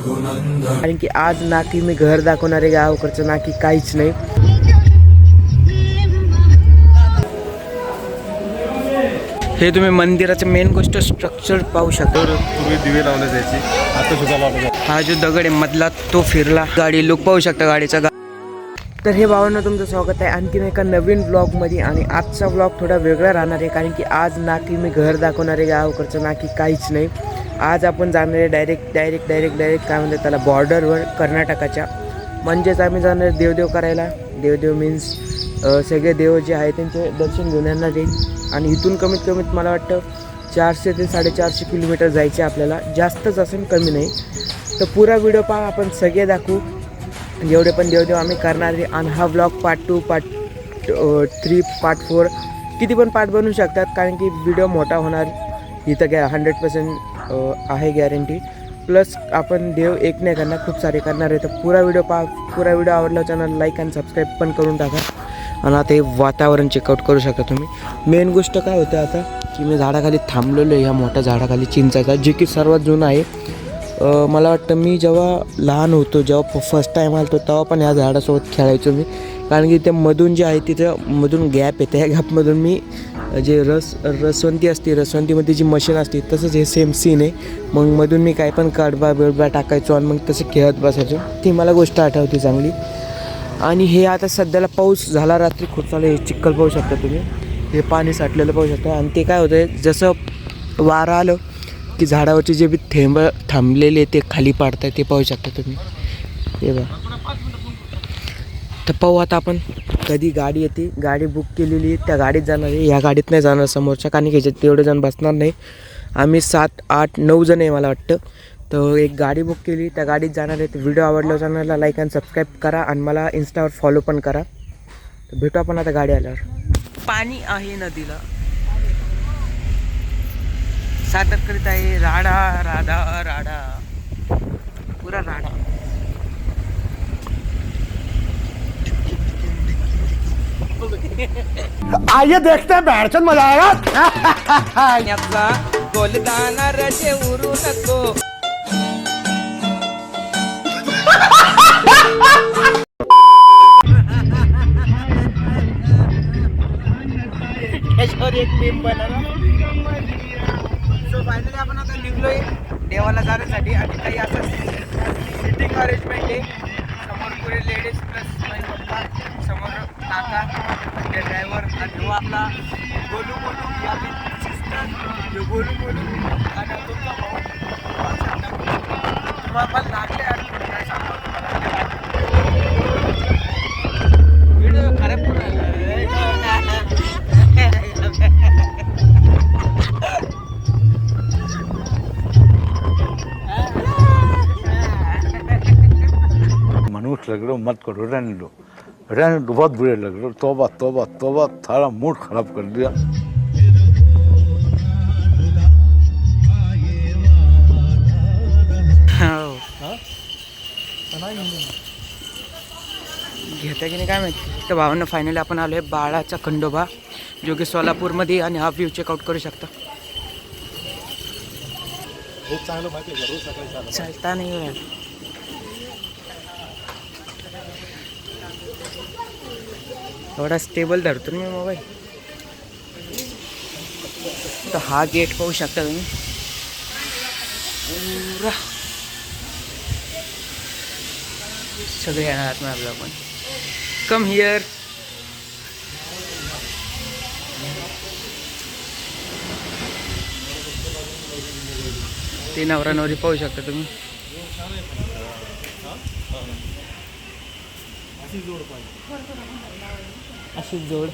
कारण की आज ना की मी घर दाखवणारे गावकडचं ना की काहीच नाही. हे तुम्ही मंदिराचं मेन गोष्ट स्ट्रक्चर पाहू शकता. पूर्वी दिवे लावले जायचे आता सुद्धा लावले हा जो दगड आहे मधला तो फिरला. गाडी लोक पाहू शकता गाडीचा गा तर हे भावांना तुमचं स्वागत आहे. आणखीन एका नवीन ब्लॉगमध्ये आणि आजचा ब्लॉग थोडा वेगळा राहणार आहे कारण की आज ना की मी घर दाखवणारे गावकडचं ना की काहीच नाही. आज आपण जाणार आहे डायरेक्ट डायरेक्ट डायरेक्ट डायरेक्ट काय म्हणतात त्याला बॉर्डरवर कर्नाटकाच्या. म्हणजेच आम्ही जाणार आहे देवदेव करायला. देवदेव मीन्स सगळे देव जे आहे त्यांचे दर्शन घेऊन येणार आणि इथून कमीत कमीत मला वाटतं चारशे ते साडेचारशे किलोमीटर जायचे आपल्याला. जास्तच असेल कमी नाही. तर पुरा व्हिडिओ पहा आपण सगळे दाखवू. जेवढे पण देवदेव आम्ही करणार आहे. आणि हा vlog part two part three part four किती पण पार्ट बनवू शकतात कारण की व्हिडिओ मोठा होणार. इथं काय हंड्रेड पर्सेंट आहे गॅरंटी प्लस आपण देव एक नाही करणार खूप सारे करणार आहे. तर पुरा व्हिडिओ पा पुरा व्हिडिओ आवडला चॅनल लाईक आणि सबस्क्राईब पण करून टाका. आणि आता हे वातावरण चेकआउट करू शकता तुम्ही. मेन गोष्ट काय होते आता की मी झाडाखाली थांबलेलो आहे ह्या मोठ्या झाडाखाली चिंचाचा जे की सर्वात जुनं आहे. मला वाटतं मी जेव्हा लहान होतो जेव्हा फर्स्ट टाईम आलो तेव्हा पण ह्या झाडासोबत खेळायचो मी. कारण की ते मधून जे आहे तिथं मधून गॅप येते ह्या गॅपमधून मी जे रस रसवंती असते रसवंतीमध्ये जी मशीन असते तसंच हे सेम सीन आहे. मग मधून मी काय पण कडबा बिळबा टाकायचो आणि मग तसं खेळत बसायचो. ती मला गोष्ट आठवते चांगली. आणि हे आता सध्याला पाऊस झाला रात्री खूप चालू चिखल पाहू शकता तुम्ही. हे पाणी साठलेलं पाहू शकता. आणि ते काय होतं आहे जसं वारं आलं की झाडावरचे जे बी थेंब थांबलेले ते खाली पाडतात ते पाहू शकता तुम्ही. हे बघा. तर पाहू आता आपण कधी गाडी येते. गाडी बुक केलेली आहे. त्या गाडीत जाणार आहे. या गाडीत नाही जाणार समोरच्या. कारण की तेवढे जण बसणार नाही. आम्ही सात आठ नऊ जण आहे मला वाटतं. तर एक गाडी बुक केली. त्या गाडीत जाणार आहे. तर व्हिडिओ आवडला चॅनलला लाईक आणि सबस्क्राईब करा. आणि मला इन्स्टावर फॉलो पण करा. तर भेटू आपण आता गाडी आल्यावर. पाणी आहे नदीला. सातर करीत आहे. राडा राडा राडा पुरा राडा आइए देखते हैं बैठचंद मजा आएगा। पाण्यातला गोलदाना रजे उरू नको त्याच्यावर एक मेम बनवला सो फायनली आपण आता निघलोय देवाला जाण्यासाठी आणि काही असं सिटिंग अरेंजमेंट आहे. समोर पुढे लेडीज प्लस पप्पा समोर काका. म्हणजे ड्रायव्हर आणि हो आपला गोलू गोलू ही आपली सिस्टर गोलू गोलू. आणि तुमचा भाऊ. तुम्हाला पण लागले आणि काय सांगू? व्हिडिओ खराब रहने बहुत बुरे लग रहे हो। तोबा तोबा तोबा सारा मूड खराब कर दिया। घेता की नाही काय माहिती? तर भावांना फायनली आपण आलो आहे बाळाचा खंडोबा जो की सोलापूरमध्ये आणि हा व्ह्यू चेकआउट करू शकता. चालता नाही थोडा स्टेबल धरतो मी मोबाईल तर हा गेट पाहू शकता तुम्ही. पुरा सगळे येणार आत आपलं पण कम हिअर ते नवरा नवरी पाहू शकता तुम्ही. आशी जोड पाहिजे अशी जोड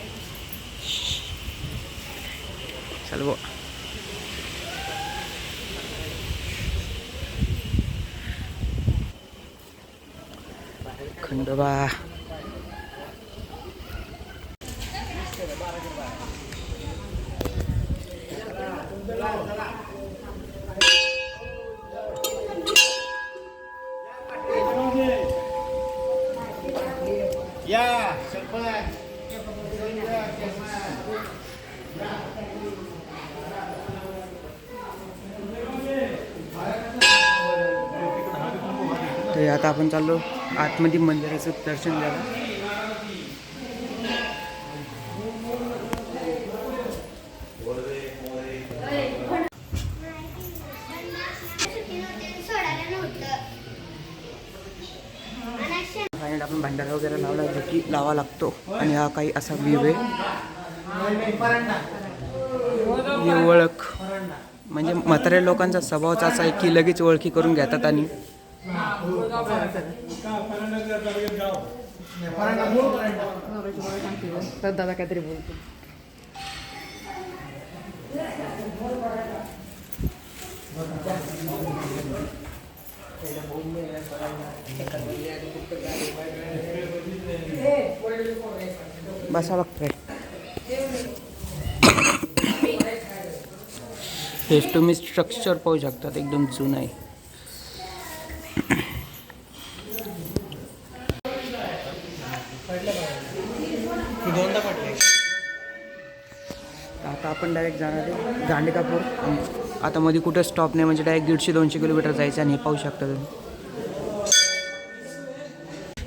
चल बो खंडोबा चला आता आपण चाललो आतमध्ये मंदिराचं दर्शन झालं फायनल आपण भांडारा वगैरे लावला जो की लावा लागतो. आणि हा काही असा व्ह्यू आहे. ओळख. म्हणजे म्हाताऱ्या लोकांचा स्वभावच असा आहे की लगेच ओळखी करून घेतात आणि दादा काहीतरी बोलतो. बसा बघतोय हेच तुम्ही स्ट्रक्चर पाहू शकतात एकदम जुनं आहे. आता आपण डायरेक्ट जाणार आहे गांडेकापूर. आता मध्ये कुठं स्टॉप नाही म्हणजे डायरेक्ट दीडशे दोनशे किलोमीटर जायचं आणि हे पाहू शकता तुम्ही.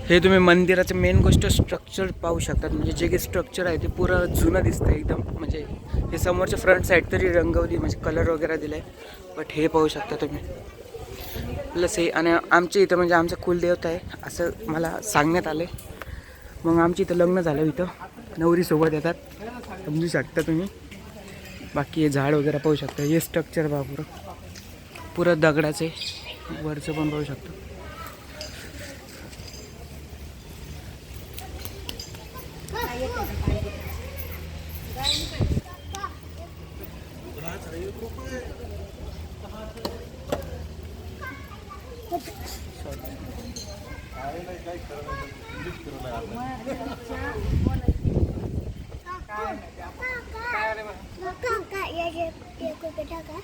हे तुम्ही मंदिराचं मेन गोष्ट स्ट्रक्चर पाहू शकतात. म्हणजे जे काही स्ट्रक्चर आहे ते पुरं जुनं दिसतं एकदम. म्हणजे हे समोरच्या फ्रंट साईड तरी रंगवली म्हणजे कलर वगैरे दिला आहे बट हे पाहू शकता तुम्ही. प्लस हे आणि आमच्या इथं म्हणजे आमचं कुलदेवता आहे असं मला सांगण्यात आलं आहे मग आमच्या इथं लग्न झालं इथं. नवरीसोबत येतात. समजू शकता तुम्ही. बाकी हे झाड वगैरे पाहू शकता. हे स्ट्रक्चर बा पुरं. पुरं दगडाचं आहे वरचं पण पाहू शकतो.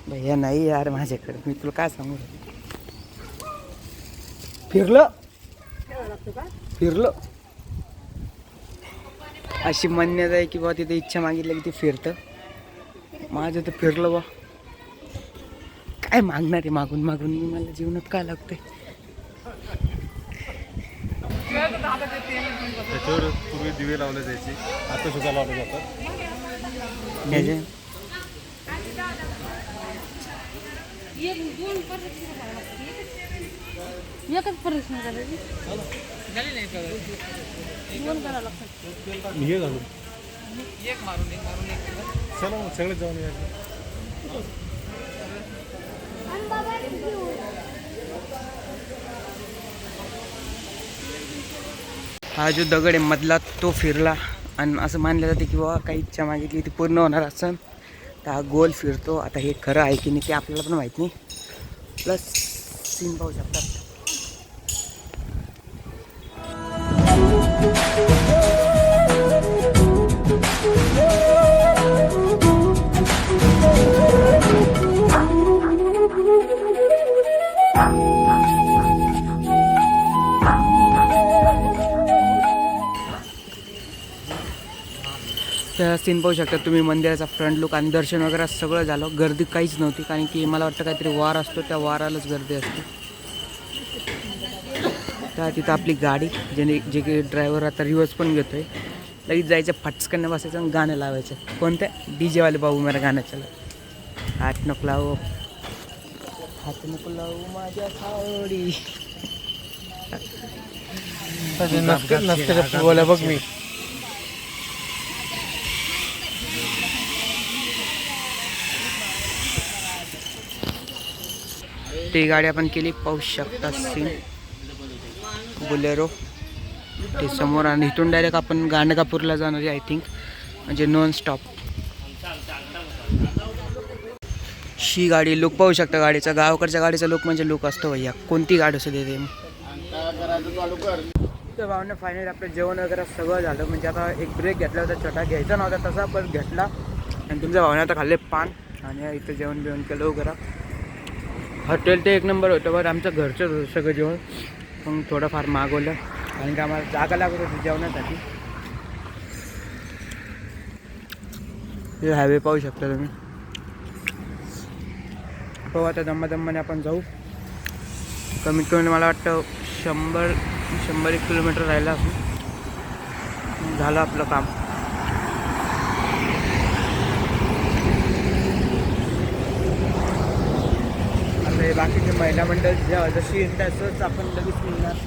भैया नाही यार माझ्याकडे. मी तुला काय सांगू? फिरलं? फिरलं? अशी मान्यता आहे की बा तिथे इच्छा मागितली की ते फिरतं. माझं तर फिरलं बा. काय मागणार आहे मागून मागून? मी मला जीवनात काय लागतंय? त्याच्यावर पूर्वी दिवे लावले जायचे. आता सुद्धा लावले जातात. ह्याचे एकच प्रश्न करायची दोन करावं लागतात हे चला मग सगळे जाऊन या हा जो दगड आहे मधला तो फिरला. आणि असं मानलं जाते की बाबा काही इच्छा मागितली ती पूर्ण होणार असं तर हा गोल फिरतो. आता हे खरं आहे की नाही ते आपल्याला पण माहीत नाही. प्लस सीन पाहू शकतात. सीन पाहू शकता तुम्ही मंदिराचा फ्रंट लुक आणि दर्शन वगैरे सगळं झालं. गर्दी काहीच नव्हती कारण की मला वाटतं काहीतरी वार असतो त्या वारालाच गर्दी असते. तर तिथं आपली गाडी ज्याने जे की ड्रायव्हर आता रिवर्स पण घेतोय. लगेच जायचं फटस्कन बसायचं आणि गाणं लावायचं. कोणत्या? डी जेवाले बाबू मेरा चला. हात नको लावू. हात नको लावू माझ्या सावडी बघ मी. ती गाडी आपण केली. पाहू शकता सीन बुलेरो ते समोर आणि इथून डायरेक्ट आपण गाणगापूरला जाणार आहे आय थिंक म्हणजे नॉन स्टॉप शी गाडी लुक पाहू शकता गाडीचा. गावाकडच्या गाडीचा लुक म्हणजे लुक असतो भैया. कोणती गाडी असू दे ते. तर भावने फायनल आपलं जेवण वगैरे सगळं झालं. म्हणजे आता एक ब्रेक घेतला होता छोटा. घ्यायचा नव्हता तसा पण घेतला. आणि तुमच्या भावने आता खाल्ले पान. आणि इथं जेवण बिवण केलं वगैरे. हॉटेल ते एक नंबर होतं बरं. आमचं घरचंच होतं सगळं जेवण. मग थोडंफार मागवलं. कारण की आम्हाला जागा लागत होती जेवणासाठी. हे हायवे पाहू शकता तुम्ही. पाहू आता दम्मादम्माने आपण जाऊ. कमीत कमी मला वाटतं शंभर शंभर एक किलोमीटर राहिला असून झालं आपलं काम. आता बाकीचे महिला मंडळ जशी येईल तसंच आपण लगेच मिळणार.